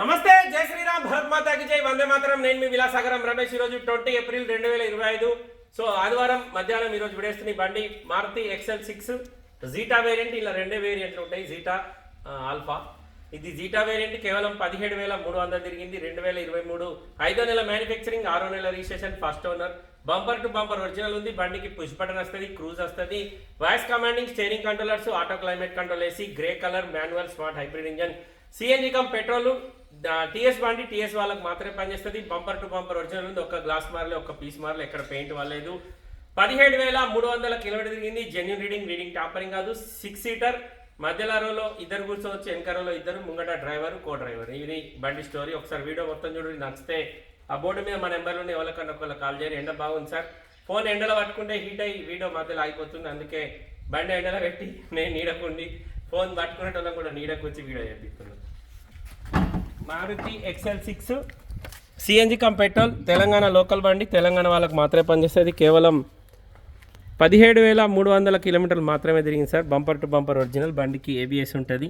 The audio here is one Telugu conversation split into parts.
నమస్తే జై శ్రీరామ్ భరత్ మాతాకి జై. వందే మాత్రం. నేను మీ విలాసాగరం రమేష్. ఈరోజు ట్వంటీ ఏప్రిల్ రెండు వేల ఇరవై ఐదు. సో ఆదివారం మధ్యాహ్నం ఈరోజు విడేస్తున్న బండి Maruti XL six. Zeta variant ఇలా రెండే వేరియంట్లు ఉంటాయి. Zeta Alpha. ఇది జీటా వేరియంట్ కేవలం పదిహేడు వేల మూడు వందలు తిరిగింది. రెండు వేల ఇరవై మూడు ఐదో నెల మ్యానుఫ్యాక్చరింగ్ ఆరో నెల registration first owner bumper to bumper original ఉంది. బండికి పుష్ బటన్ వస్తుంది క్రూజ్ వస్తుంది. Voice commanding steering controllers auto climate control AC grey colour manual smart hybrid engine CNG cum petrol TS బండి టీఎస్ వాళ్ళకి మాత్రమే పనిచేస్తుంది. బంపర్ టు బంపర్ ఒరిజినల్ ఉంది. ఒక్క గ్లాస్ మార్లే ఒక్క పీస్ మార్లే ఎక్కడ పెయింట్ వాళ్ళలేదు పదిహేడు వేల మూడు వందల కిలోమీటర్ తిరిగింది. జెన్యున్ రీడింగ్ రీడింగ్ టాపరింగ్ కాదు. సిక్స్ సీటర్ మధ్యలో రోలో ఇద్దరు కూర్చోవచ్చు వెనక ఇద్దరు ముంగట డ్రైవర్ కో డ్రైవర్ ఇది బండి స్టోరీ ఒకసారి వీడియో మొత్తం చూడండి. నచ్చితే ఆ బోర్డు మీద మా నెంబర్లోనే ఎవరికన్నా ఒకళ్ళు కాల్ చేయండి. ఎండ బాగుంది సార్. ఫోన్ ఎండలో పట్టుకుంటే హీట్ అయ్యి వీడియో మధ్యలో ఆగిపోతుంది. అందుకే బండి ఎండలో పెట్టి నేను నీడకుండి ఫోన్ పట్టుకునేటోళ్ళం కూడా నీడకొచ్చి video చేపిస్తున్నాను Maruti XL six CNG cum petrol Telangana local బండి తెలంగాణ వాళ్ళకి మాత్రమే పనిచేస్తుంది కేవలం పదిహేడు వేల మూడు వందల కిలోమీటర్లు మాత్రమే తిరిగింది sir. Bumper to bumper original బండికి ఏబిఎస్ ఉంటుంది.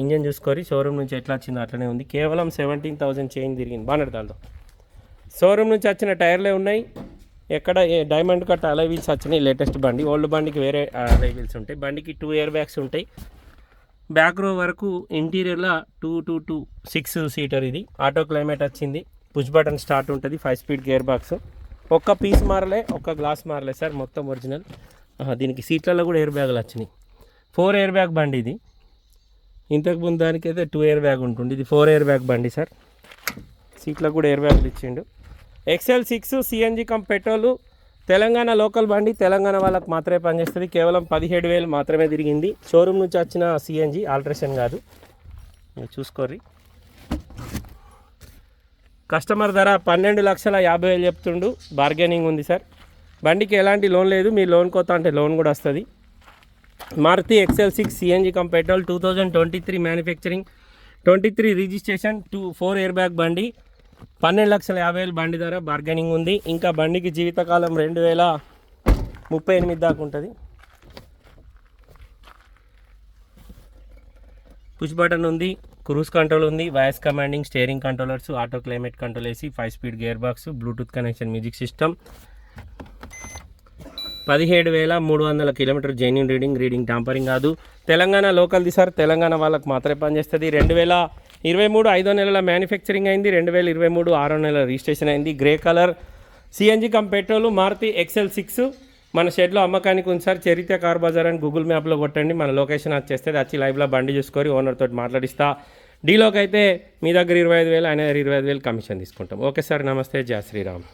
ఇంజన్ చూసుకొని షోరూమ్ నుంచి ఎట్లా వచ్చిందో అట్లనే ఉంది. కేవలం సెవెంటీన్ థౌసండ్ చేంజ్ తిరిగింది. బాగున్నాడు దాంతో షోరూమ్ నుంచి వచ్చిన టైర్లే ఉన్నాయి. ఎక్కడ డైమండ్ కట్ అలై వీల్స్ వచ్చినాయి లేటెస్ట్ బండి. ఓల్డ్ బండికి వేరే అలై వీల్స్ ఉంటాయి. బండికి టూ ఇయర్ బ్యాగ్స్ ఉంటాయి. బ్యాక్ రో వరకు ఇంటీరియర్లో two two two six seater ఇది. ఆటో క్లైమేట్ వచ్చింది. పుష్ బటన్ స్టార్ట్ ఉంటుంది. Five speed gear box. ఒక్క పీస్ మారలే ఒక్క గ్లాస్ మారలే సార్ మొత్తం ఒరిజినల్. దీనికి సీట్లలో కూడా ఎయిర్ బ్యాగులు వచ్చినాయి. ఫోర్ ఎయిర్ బ్యాగ్ బండి ఇది. ఇంతకు ముందు దానికైతే టూ ఎయిర్ బ్యాగ్ ఉంటుంది ఇది ఫోర్ ఎయిర్ బ్యాగ్ బండి సార్. సీట్లో కూడా ఎయిర్ బ్యాగులు ఇచ్చిండు. XL six CNG cum petrol Telangana local బండి తెలంగాణ వాళ్ళకి మాత్రమే పనిచేస్తుంది. కేవలం పదిహేడు వేలు మాత్రమే తిరిగింది. షోరూమ్ నుంచి వచ్చిన సిఎన్జి ఆల్ట్రేషన్ కాదు. మీరు చూసుకోర్రి. కస్టమర్ ధర పన్నెండు లక్షల యాభై వేలు చెప్తుండు. బార్గెనింగ్ ఉంది సార్. బండికి ఎలాంటి లోన్ లేదు. మీ లోన్ కొత్త అంటే లోన్ కూడా వస్తుంది. Maruti XL six CNG cum petrol two thousand twenty three manufacturing twenty three registration two four air bag బండి పన్నెండు లక్షల యాభై వేలు బండి ధర బార్గెనింగ్ ఉంది. ఇంకా బండికి జీవితకాలం రెండు వేల ముప్పై ఎనిమిది దాకా ఉంటుంది. పుష్ బటన్ ఉంది క్రూజ్ కంట్రోల్ ఉంది voice commanding steering controllers auto climate control వేసి five speed gear box Bluetooth connection music system పదిహేడు వేల మూడు వందల kilometre genuine reading reading tampering కాదు. తెలంగాణ లోకల్ది సార్ తెలంగాణ వాళ్ళకి మాత్రమే పనిచేస్తుంది. రెండు వేల ఇరవై మూడు ఐదో నెలల మ్యానుఫ్యాక్చరింగ్ అయింది. రెండు వేల ఇరవై మూడు ఆరో నెలల రిజిస్ట్రేషన్ అయింది. Grey colour CNG cum petrol Maruti XL six మన షెడ్లో అమ్మకానికి ఉంది చరిత్ర కార్ బజార్ అని గూగుల్ మ్యాప్లో కొట్టండి. మన లొకేషన్ వచ్చేస్తే వచ్చి లైవ్లో బండి చూసుకొని ఓనర్ తోటి మాట్లాడిస్తా. డీలోకి అయితే మీ దగ్గర ఇరవై ఐదు వేలు ఆయన ఇరవై ఐదు వేలు కమిషన్ తీసుకుంటాం. ఓకే సార్ నమస్తే. జయ శ్రీరామ్.